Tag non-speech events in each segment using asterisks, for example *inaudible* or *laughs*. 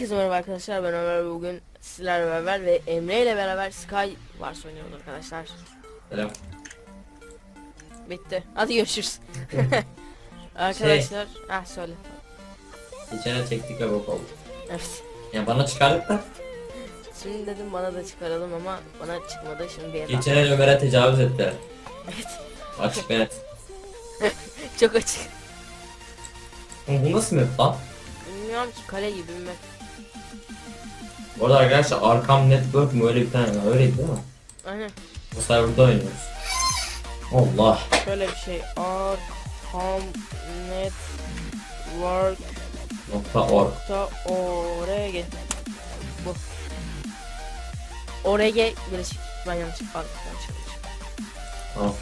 Herkese merhaba arkadaşlar ben Ömer bugün sizlerle beraber ve Emre ile beraber Sky Wars oynuyoruz arkadaşlar. Selam. Bitti. Hadi görüşürüz. *laughs* arkadaşlar, ah söyle. Geçen el çektik ve bok oldu. Evet. Ya bana çıkardık da. Şimdi dedim bana da çıkaralım ama bana çıkmadı şimdi bir Geçen el Ömer'e tecavüz ettiler. Evet. Açık net. *laughs* Çok açık. Oğlum bu nasıl map lan? Bilmiyorum ki kale gibi bir map. Bu arada arkadaşlar Arkam Network mu öyle bir tane var. Öyleydi değil mi? Aynen. Bu serverda oynuyoruz. Allah. Şöyle bir şey. Arkham Network Nokta org. da org bu org birleşik ben yanlış pardon yanlış. Tamam.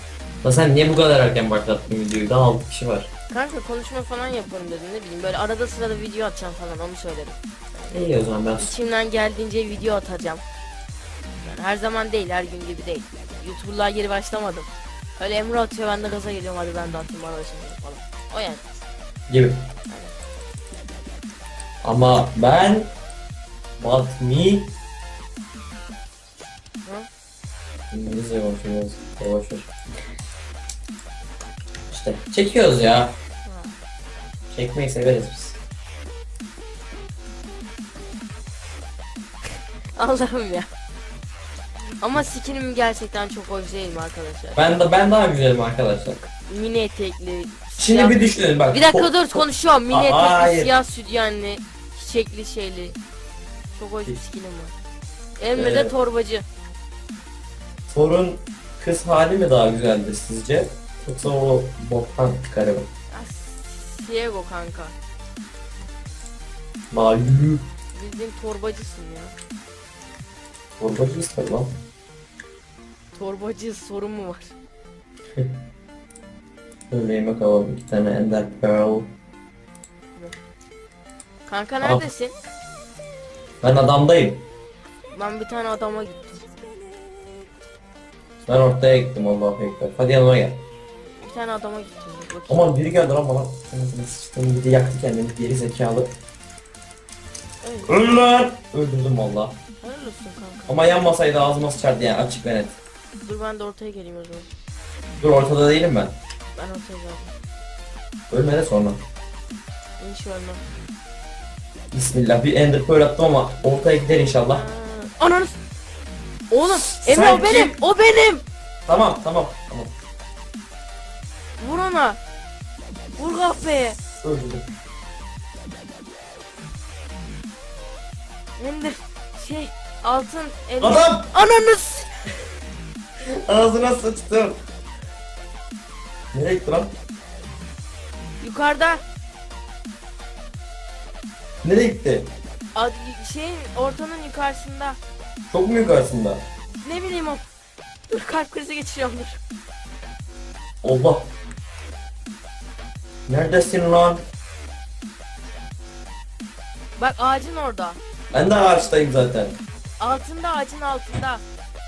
Da sen niye bu kadar erken başlattın videoyu? Daha 6 kişi var. kanka konuşma falan yaparım dedim ne bileyim böyle arada sırada video atacağım falan onu söyledim İyi o zaman ben içimden geldiğince video atacağım yani her zaman değil her gün gibi değil youtuber'lığa geri başlamadım öyle Emre atıyor ben de gaza geliyorum hadi ben de atayım bana da şimdi falan o yani gibi. Ama ben But me? İngilizce konuşuyoruz. Yavaş ver. İşte çekiyoruz ya. Çekmeyi severiz biz. Allah'ım ya ama skinim gerçekten çok hoş değil mi arkadaşlar? Ben de ben daha güzelim arkadaşlar. Mini etekli. Şimdi siyah- bir düşünün bak. Bir dakika dur konuşuyorum. Mini Aa, etekli, hayır. siyah sütyenli, çiçekli şeyli. Çok hoş bir skinim var. Emre de Ee, torbacı. Thor'un kız hali mi daha güzeldir sizce? Yoksa o boktan çıkarı mı? Ah, Siego kanka. Mayu. Bildiğin torbacısın ya. Torbacı ister lan. Torbacı sorun mu var? *laughs* Öyle yemek alalım. iki tane Ender Pearl. Kanka Al. neredesin? Ben adamdayım. Ben bir tane adama gittim. Ben ortaya gittim Allah'a ekber. Hadi yanıma gel. Bir tane adama gittim. Dur bakayım. Aman biri geldi lan bana. Anasını sıçtım bir de yaktı kendini geri zekalı. Öl lan! Öldürdüm valla. Olsun kanka. Ama yanmasaydı ağzıma sıçardı yani açık ve net. Dur ben de ortaya geleyim o zaman. Dur ortada değilim ben. Ben ortaya geldim. Ölme de sonra. İnş ölmem. Bismillah bir ender pearl attım ama ortaya gider inşallah. Aa, Ananı s- Oğlum Emre Sen o benim. O benim. Tamam tamam tamam. Vur ona. Vur kafaya. Öldürdüm. De şey altın el. Adam! Ananı s- Ağzına sıçtım. Nereye gitti lan? Yukarıda Nereye gitti? ad- şeyin ortanın yukarısında. Çok mu yukarısında? Ne bileyim o. Dur kalp krizi geçiriyorum dur. Allah. Neredesin lan? Bak ağacın orada. Ben de ağaçtayım zaten. Altında ağacın altında.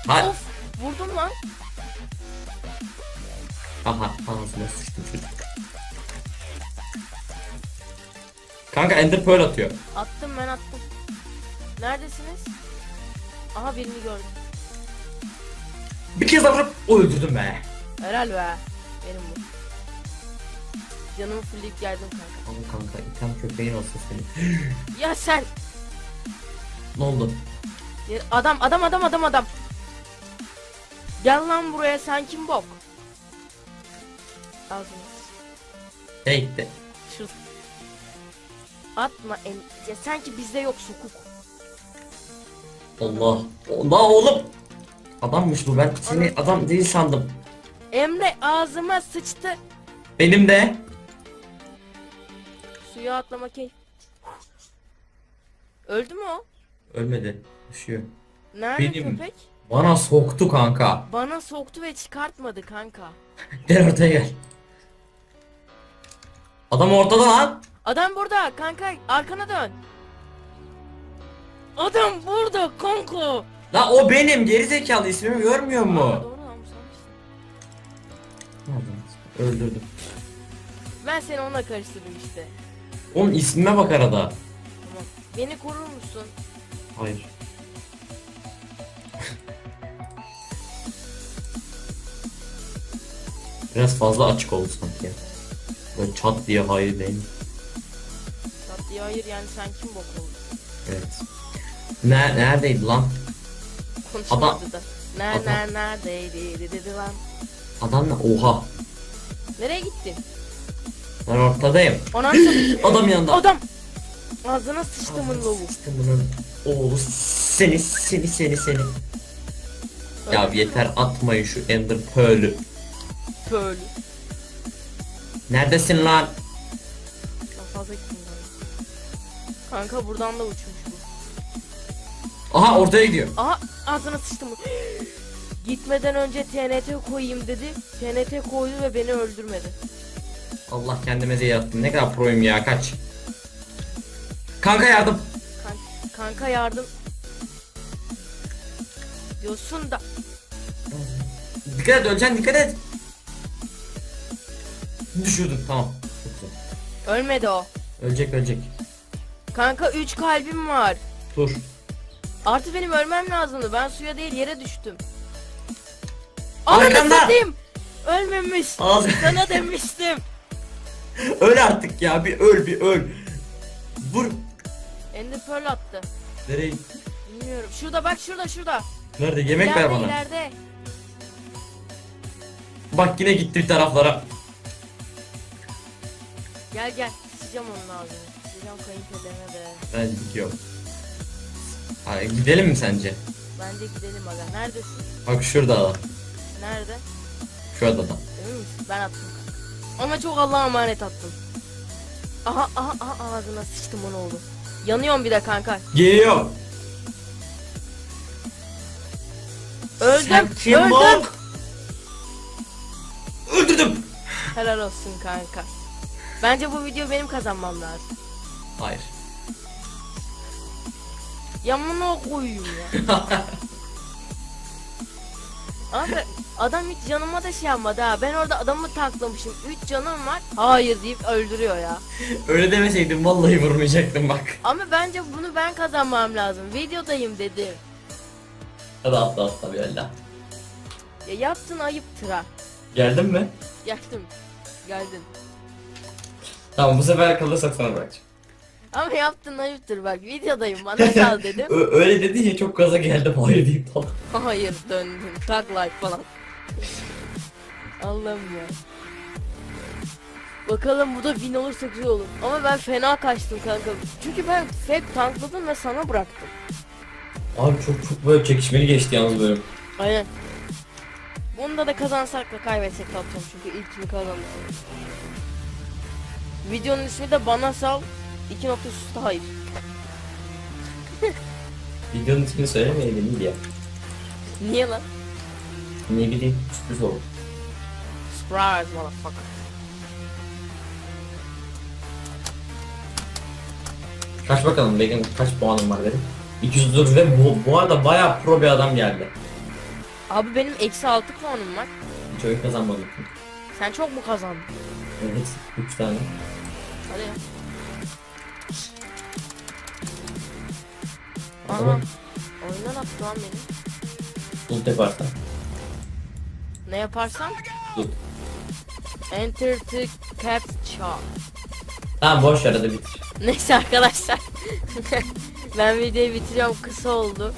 Ha. Of vurdum lan. Aha ağzına sıçtım çocuk. Kanka ender pearl atıyor. Attım ben attım. Neredesiniz? Aha birini gördüm. Bir kez daha vurup öldürdüm be. Helal be. Benim bu. Canımı fullleyip geldim kanka. Ama kanka item köpeğin olsun senin. *gasps* Ya sen. Ne oldu? Adam adam adam adam adam. Gel lan buraya sen kim bok? Ağzını. Ne gitti? Şurada. Atma en... Ya sanki bizde yok sokuk. Allah. Allah oğlum. Adammış bu ben seni adam değil sandım. Emre ağzıma sıçtı. Benim de. Suya atlama keyif. Öldü mü o? Ölmedi. Düşüyor. Nerede Benim. köpek? Bana soktu kanka. Bana soktu ve çıkartmadı kanka. *laughs* Gel ortaya gel. Adam ortada lan. Adam burada kanka arkana dön. Adam burada kanka. La o benim gerizekalı ismimi görmüyor Aa, mu? doğru lan. Öldürdüm. Ben seni onunla karıştırdım işte. Onun ismime bak arada. Tamam. Beni korur musun? Hayır. Biraz fazla açık oldu sanki ya. Böyle çat diye hayır değil. mi? Tatlıya hayır yani sen kim bok oldun? Evet. Ne, neredeydi lan? Konuşmadı da. Ne Adam- ne neredeydi dedi dedi lan. Adam ne? Oha. Nereye gittin? Ben ortadayım. Ona. *laughs* Adam yanında. Adam. Ağzına sıçtımın lovu. Sıçtımının oğlu seni seni seni seni. Ya yeter atmayın şu Ender Pearl'ü. Böyle. Neredesin lan? Çok fazla gittim ben. Kanka buradan da uçmuş bu. Aha ortaya gidiyor. Aha ağzına sıçtım. *gasps* Gitmeden önce TNT koyayım dedi. TNT koydu ve beni öldürmedi. Allah kendime zehir attım. Ne kadar proyum ya kaç. Kanka yardım. Kan- kanka yardım. Diyorsun da Dikkat et öleceksin dikkat et. Düşürdüm tamam. Çok güzel. ölmedi o. Ölecek ölecek. Kanka 3 kalbim var. Dur. Artı benim ölmem lazımdı. Ben suya değil yere düştüm. Arkanda. Ananı satayım. Ölmemiş. Ağzı. Sana demiştim. *laughs* öl artık ya bir öl bir öl. Vur. Ender Pearl attı. Nereye? Bilmiyorum. Şurada bak şurada şurada. Nerede? Yemek ver İleride, bana. ileride. Bak yine gitti bir taraflara. Gel gel. Sıçacağım onun ağzını. Sıçacağım kayınpederine de. Ben gidiyorum. Ha, gidelim mi sence? Bence gidelim aga. Neredesin? Bak şurada adam. Nerede? Şu adada. Emin misin? Ben attım. Ama çok Allah'a emanet attım. Aha aha aha ağzına sıçtım onu oldu. Yanıyorum bir de kanka. Geliyor. Öldüm. Sen kim öldüm. bok? Öldürdüm. Helal olsun kanka. Bence bu video benim kazanmam lazım. Hayır. Yamına koyayım ya. *laughs* Abi adam hiç canıma da şey yapmadı ha. Ben orada adamı tanklamışım. 3 canım var. Hayır deyip öldürüyor ya. Öyle demeseydin vallahi vurmayacaktım bak. Ama bence bunu ben kazanmam lazım. Videodayım dedim. Hadi atla atla bir ella. Ya yaptın ayıptır ha. Geldin mi? Yaktım. Geldin. Tamam bu sefer kalırsak sana bırakacağım. Ama yaptın ayıptır bak. Videodayım bana sal *laughs* dedim. Ö- öyle dedin ya çok gaza geldim hayır deyip falan. *laughs* Hayır döndüm. Tak like falan. Allah'ım ya. Bakalım bu da win olursa güzel olur. Ama ben fena kaçtım kanka. Çünkü ben hep tankladım ve sana bıraktım. Abi çok çok böyle çekişmeli geçti yalnız bölüm. Aynen. Bunda da kazansak da kaybetsek de atıyorum çünkü ilkini kazandım. Videonun ismi de bana sal. 2 nokta üstü hayır. *laughs* Videonun ismini söylemeyelim ya. Niye lan? Ne bileyim sürpriz oldu. Surprise motherfucker. Kaç bakalım Begin kaç puanım var benim? 204 ve bu, bu arada bayağı pro bir adam geldi. Abi benim eksi 6 puanım var. Hiç oyun kazanmadım. Sen çok mu kazandın? Evet 3 tane. Hadi. Tamam. Oyundan attı lan beni. Ult yaparsan. Ne yaparsam? Ult. Enter the captcha. Tamam boş ver hadi bitir. Neyse arkadaşlar. *laughs* ben videoyu bitiriyorum. Kısa oldu.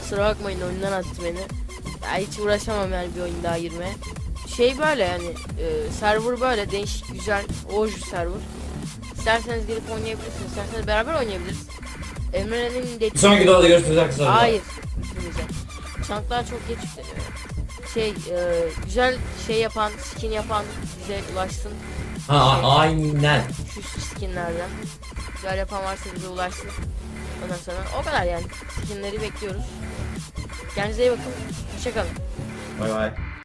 Kusura bakmayın oyundan attı beni. Ya hiç uğraşamam yani bir oyun daha girmeye. Şey böyle yani e, server böyle değişik güzel oj server. İsterseniz gelip oynayabilirsiniz. İsterseniz beraber oynayabiliriz. Emre'nin dediği... Bir sonraki videoda görüşürüz arkadaşlar. Hayır. Bitirmeyeceğim. Çanklar çok geç yükleniyor. Şey e, güzel şey yapan, skin yapan bize ulaşsın. Ha a- aynen. Şu skinlerden. Güzel yapan varsa bize ulaşsın. Ondan sonra o kadar yani. Skinleri bekliyoruz. Kendinize iyi bakın. Hoşçakalın. Bay bay.